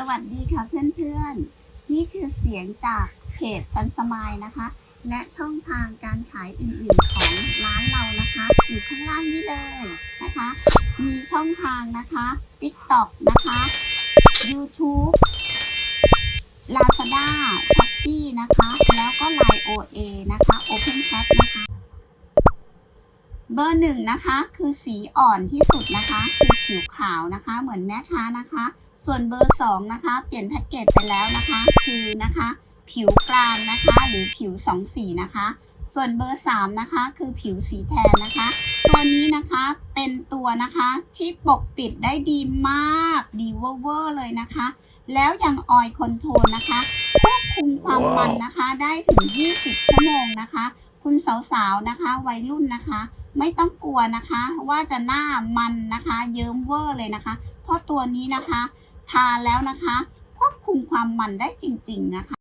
สวัสดีค่ะเพื่อนๆ นี่คือเสียงจากเพจซันสมายนะคะ และช่องทางการขายอื่นๆของร้านเรานะคะ อยู่ข้างล่างนี้เลยนะคะ มีช่องทางนะคะ TikTok นะคะ YouTube Lazada Shopee นะคะ แล้วก็ Line OA นะคะ Open Chat นะคะ เบอร์หนึ่งนะคะ คือสีอ่อนที่สุดนะคะ คือผิวขาวนะคะ เหมือนแม่ค้านะคะ ส่วนเบอร์สองนะคะ เปลี่ยนแพ็กเกจไปแล้วนะคะ คือนะคะ ผิวกลางนะคะหรือผิวสองสีนะคะ ส่วนเบอร์สามนะคะ คือผิวสีแทนนะคะ ตัวนี้นะคะเป็นตัวนะคะที่ปกปิดได้ดีมากดีเวอร์ๆเลยนะคะ แล้วยังออยคอนโทรลนะคะควบคุมความมันนะคะได้ถึง 20 ชั่วโมงนะคะ คุณสาวๆนะคะ วัยรุ่นนะคะ ไม่ต้องกลัวนะคะ ว่าจะหน้ามันนะคะ เยิ้มเวอร์เลยนะคะ เพราะตัวนี้นะคะ ทานแล้วนะคะควบคุมความมันได้จริง ๆ นะคะ